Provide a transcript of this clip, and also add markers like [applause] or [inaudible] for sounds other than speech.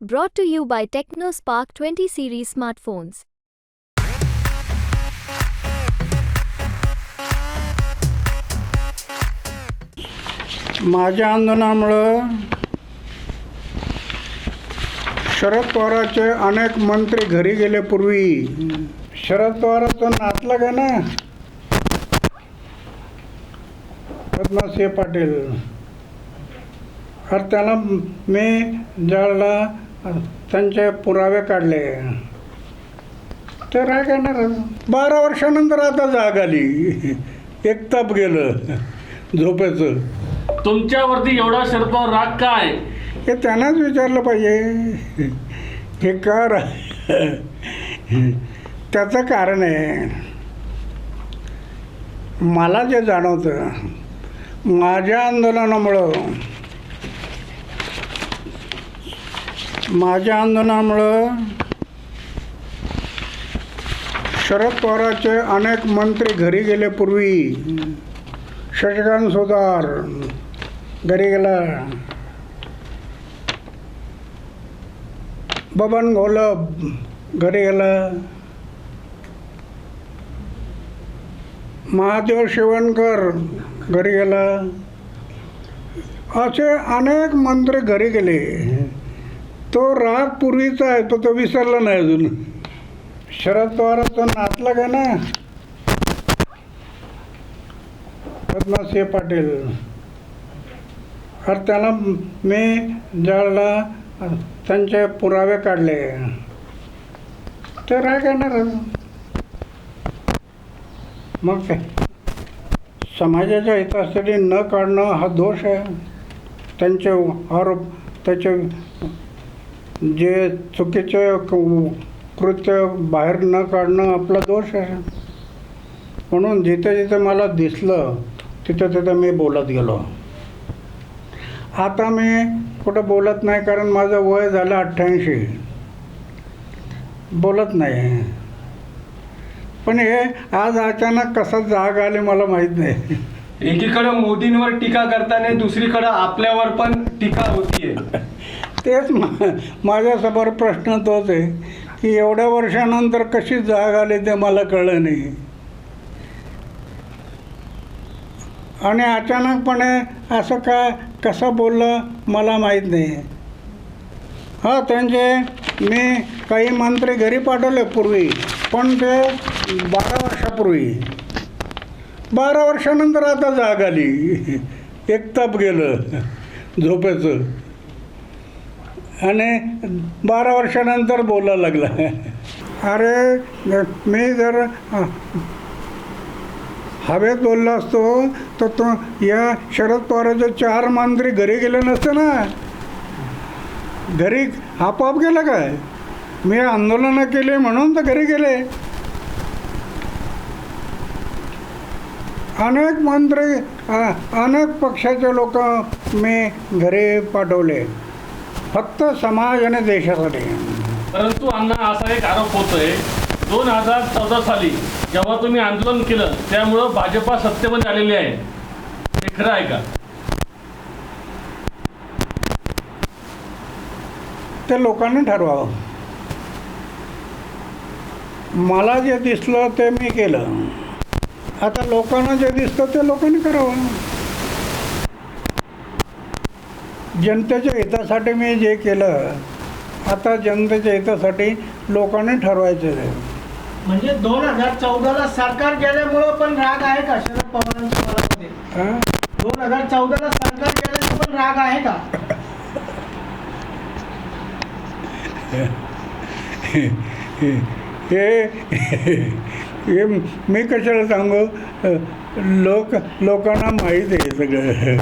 Brought to you by TechnoSpark 20 series smartphones. माझ्या आंदोलनामुळं शरद पवाराचे अनेक मंत्री घरी गेल्यापूर्वी शरद पवाराचं नातलं का ना पद्मसिंह पाटील अर त्याला मी ज्यावेळेला त्यांचे पुरावे काढले. ते राग येणार. बारा वर्षानंतर आता जाग आली. एक तप गेलं. झोपेचं. तुमच्यावरती एवढा शरद पवार राग काय? हे त्यांनाच विचारलं पाहिजे. हे कर त्याचं कारण आहे. मला जे जाणवतं माझ्या आंदोलनामुळं माझ्या आंदोलनामुळं शरद पवाराचे अनेक मंत्री घरी गेले पूर्वी शशिकांत सुतार घरी गेला. बबन घोलप घरी गेला. महादेव शिवणकर घरी गेला. असे अनेक मंत्री घरी गेले. तो राग पूर्वीचा आहे तो तो विसरला नाही अजून. शरद पवारचा नाचला का ना. पद्मासिंह पाटील. अरे त्याला मी ज्यावेळेला त्यांचे पुरावे काढले. ते राग येणार. मग काय? समाजाच्या हितासाठी न काढणं हा दोष आहे. त्यांचे आरोप त्याचे जे चुकीचे क- कृत्य बाहेर न काढणं आपला दोष आहे. म्हणून जिथे जिथे मला दिसलं तिथं तिथं मी बोलत गेलो. आता मी कुठं बोलत नाही कारण माझं वय झालं अठ्ठ्याऐंशी. बोलत नाही. पण हे आज अचानक कसं जाग आले मला माहीत नाही. एकीकडं मोदींवर टीका करताना दुसरीकडं आपल्यावर पण टीका होतीये. तेच मा- माझ्यासमोर प्रश्न तोच आहे की एवढ्या वर्षानंतर कशी जाग आली ते मला कळलं नाही. आणि अचानकपणे असं काय कसं बोललं मला माहीत नाही. हां त्यांचे मी काही मंत्री घरी पाठवले पूर्वी पण ते बारा वर्षापूर्वी. बारा वर्षानंतर आता जाग आली. [laughs] एक गेलं झोपेचं. आणि बारा वर्षानंतर बोलायला लागला. अरे मी जर हवेत बोललो असतो तर तो या शरद पवाराचे चार मांजरी घरी गेले नसते ना. घरी आपोआप गेलं काय? मी आंदोलनं केले म्हणून तर घरी गेले. अनेक मंत्री अनेक पक्षाचे लोक मी घरी पाठवले. फक्त समाज आणि देशासाठी. परंतु अण्णा असा एक आरोप होतोय. दोन हजार चौदा साली जेव्हा तुम्ही आंदोलन केलं त्यामुळं भाजपा सत्तेमध्ये आलेली आहे. हे खरं आहे का? ते लोकांनी ठरवावं. मला जे दिसलं ते मी केलं. आता लोकांना जे दिसतं ते लोकांनी करावं. जनतेच्या हितासाठी मी जे केलं आता जनतेच्या हितासाठी लोकांनी ठरवायचं आहे. म्हणजे दोन हजार चौदाला सरकार गेल्यामुळं पण राग आहे का शरद पवारांच्या मनामध्ये? हां? दोन हजार चौदाला सरकार गेल्यामुळे पण राग आहे का? हे हे मी कशाला सांगू? लोक लोकांना माहीत आहे सगळं.